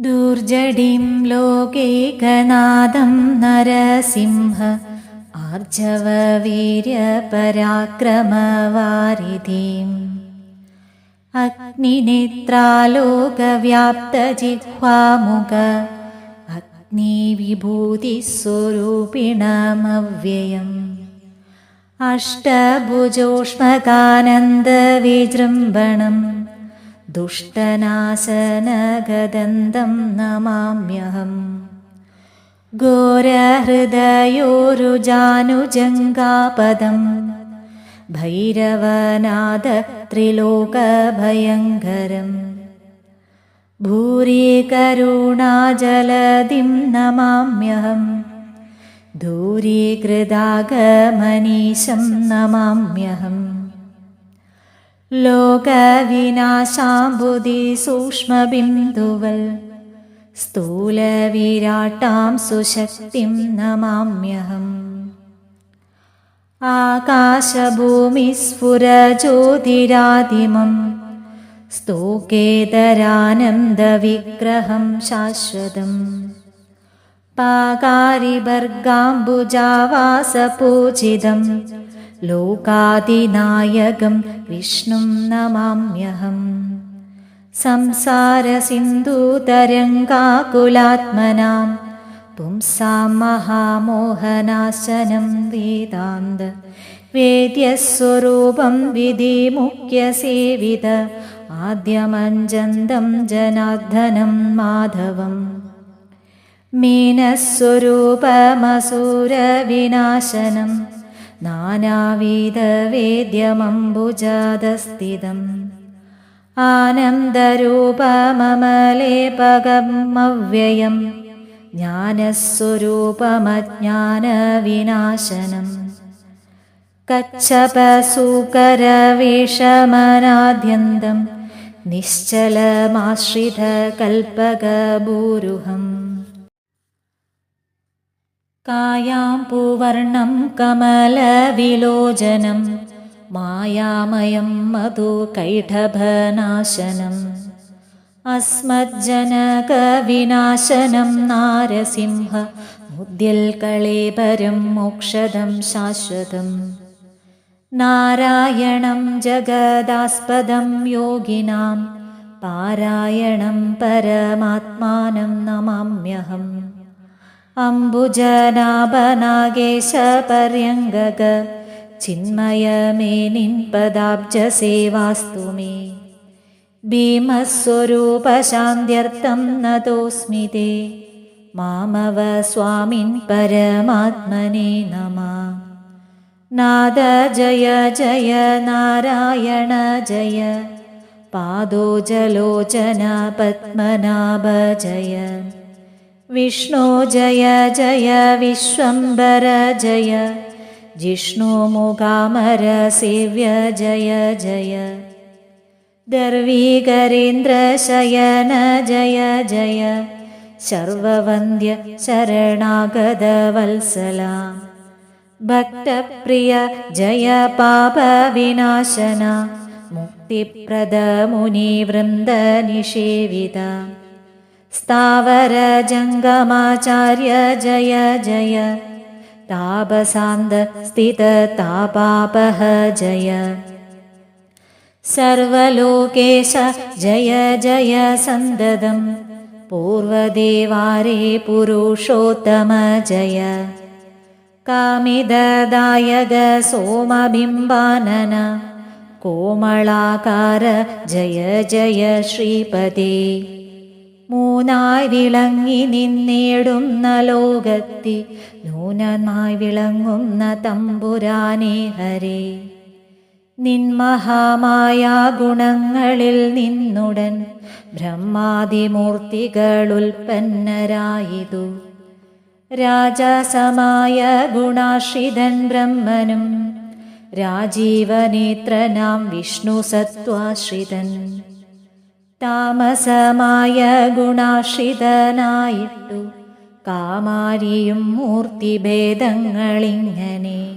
ദുർജടിം ലോകേകനാദം നരസിംഹ ആർജവവീര്യപരാക്രമവാരിധിം. അഗ്നിനേത്രാലോകവ്യാപ്തജിഹ്വാമുഖ അഗ്നിവിഭൂതിസ്വരൂപിണമവ്യയം. അഷ്ടഭുജോഷ്മകാനന്ദവിജൃംഭണം दुष्टनाशनगदन्तं नमाम्यहम् घोरहृदयोरुजानुजङ्गापदं भैरवनादत्रिलोकभयङ्करम् भूरीकरुणाजलदिं नमाम्यहम् दूरीकृदागमनीशं नमाम्यहम् ലോകവിനാശാംബുധി സൂക്ഷ്മബിന്ദുവൽ. സ്ഥൂലവിരാട്ടാം സുശക്തിം നമാമ്യഹം. ആകാശഭൂമിസ്ഫുരജ്യോതിരാദിമം. സ്തൂകേതരാനന്ദവിഗ്രഹം ശാശ്വതം. പാകാരിവർഗാംബുജാവാസപൂജിതം. ലോകാതിനായകം വിഷ്ണും നമാമ്യഹം സംസാരസിന്ധൂതരङ्गाकुलात्मनां पुंसां महामोहनाशनं वेदान्त वेद्यस्वरूपं विधिमुख्यसेवित आद्यमञ्जन्दं जनार्दनं माधवम् मीनस्वरूपमसूरविनाशनम् नानाविधवेद्यमम्बुजादस्थितम् आनन्दरूपममलेपगमव्ययं ज्ञानस्वरूपमज्ञानविनाशनम् कच्छपसूकरवेषमनाद्यन्तं കായാംപൂവർണം കമലവിലോചനം മായാമയം മധു കൈഠഭനാശനം അസ്മജ്ജനകവിനാശനം നാരസിംഹ മുദ്യൽ കളേബരം മോക്ഷദം ശാശ്വതം നാരായണം ജഗദാസ്പദം യോഗിനാം പാരായണം പരമാത്മാനം നമാമ്യഹം. അംബുജനാഭനാഗേശപര്യംഗക ചിന്മയമേനിൻ പദാബ്ജസേവാസ്തു മേ ഭീമസ്വരൂപശാന്ത്യർത്ഥം നതോസ്മി തേ. മാമവ സ്വാമിൻ പരമാത്മനെ നമ. നാദ ജയ ജയ നാരായണ ജയ. പാദോജലോചന പത്മനാഭ ജയ. विष्णो जय जय विश्वम्बर जय जिष्णुमुगामरसेव्य जय जय दर्वीकरेन्द्रशयन जय जय सर्ववन्द्य शरणागतवत्सला भक्तप्रिय जय पापविनाशन मुक्तिप्रदमुनिवृन्दनिषेविता स्थावर जङ्गमाचार्य जय जय। तापसान्द स्थिततापापह जय। सर्वलोकेश जय जय सन्ददं पूर्वदेवारे पुरुषोत्तम जय। कामिददायग सोमबिम्बानन। कोमलाकार जय जय श्रीपदे മൂന്നായി വിളങ്ങി നിന്നേടുന്ന ലോകത്തി നൂനമായി വിളങ്ങുന്ന തമ്പുരാനേ ഹരേ. നിൻ മഹാമായ ഗുണങ്ങളിൽ നിന്നുടൻ ബ്രഹ്മാതിമൂർത്തികളുൽപ്പന്നരായിതു രാജസമായ ഗുണാശ്രിതൻ ബ്രഹ്മനും രാജീവനേത്രനാം വിഷ്ണു സത്വാശ്രിതൻ താമസമായ ഗുണാശ്രിതനായിട്ടു കാമാരിയും മൂർത്തിഭേദങ്ങളിങ്ങനെ.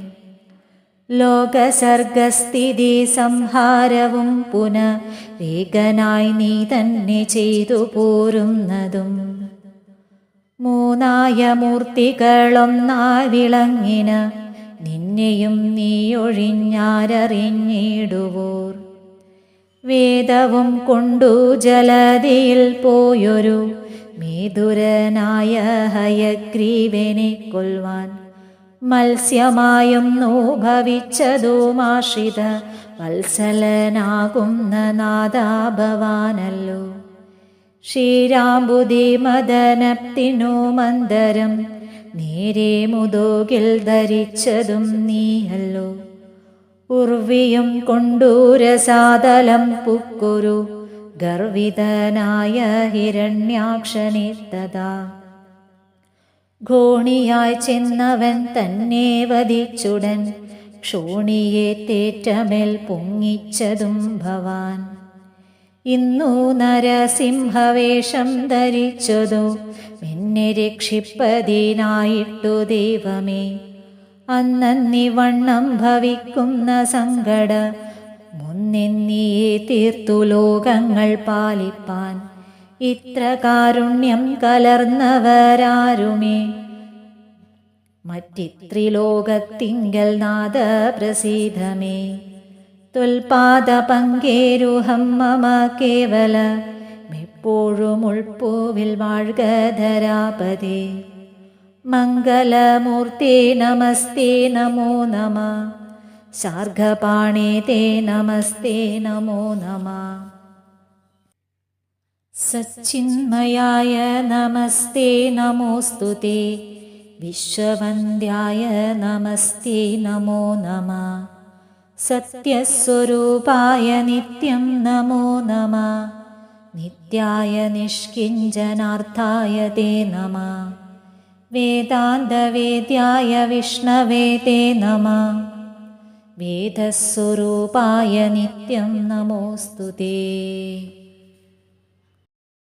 ലോകസർഗസ്ഥിതി സംഹാരവും പുന വേഗനായി നീ തന്നെ ചെയ്തു പോരുന്നതും. മൂന്നായ മൂർത്തികളൊന്നായി വിളങ്ങിന നിന്നെയും നീ ഒഴിഞ്ഞാരറിഞ്ഞിടുവോർ. വേദവും കൊണ്ടു ജലതിയിൽ പോയൊരു മേതുരനായ ഹയഗ്രീവനെ കൊൽവാൻ മത്സ്യമായും മാഷിത വത്സലനാകുന്ന നാദാഭവാനല്ലോ. ശ്രീരാംബുദി മദനത്തിനു മന്ദരം നേരെ മുതോകിൽ ധരിച്ചതും നീയല്ലോ. ഉർവിയും കൊണ്ടൂരസാതലം പുക്കുരു. ഗർവിതനായ ഹിരണ്യാക്ഷനെ ഘോണിയായി ചെന്നവൻ തന്നെ വധിച്ചുടൻ. ക്ഷോണിയെ തേറ്റമേൽ പൊങ്ങിച്ചതും ഭവാൻ. ഇന്നു നരസിംഹവേഷം ധരിച്ചതു. എന്നെ രക്ഷിപ്പതിനായിട്ടു ദൈവമേ. അന്നന്നിവണ്ണം ഭവിക്കുന്ന സങ്കട മുന്നെന്നിയെ തീർത്തു ലോകങ്ങൾ പാലിപ്പാൻ. ഇത്ര കാരുണ്യം കലർന്നവരാരുമേ? മറ്റിത്രിലോകത്തിങ്കൽ നാദ പ്രസീതമേ തുൽപാദ പങ്കേരുഹം മമ കേവല എപ്പോഴും ഉൾപ്പൂവിൽ വാഴ്കധരാപതേ मङ्गलमूर्ते नमस्ते नमो नमः। शार्घपाणे ते नमस्ते नमो नमः। सच्चिन्मयाय नमस्ते नमोऽस्तु ते। विश्ववन्द्याय नमस्ते नमो नमः। सत्यस्वरूपाय नित्यं नमो नमः। नित्याय निष्किञ्जनार्थाय ते नमः। വേദാന്തവേദ്യായ വിഷ്ണവേ തേ നമ. വേദസ്വരൂപായ നിത്യം നമോസ്തു തേ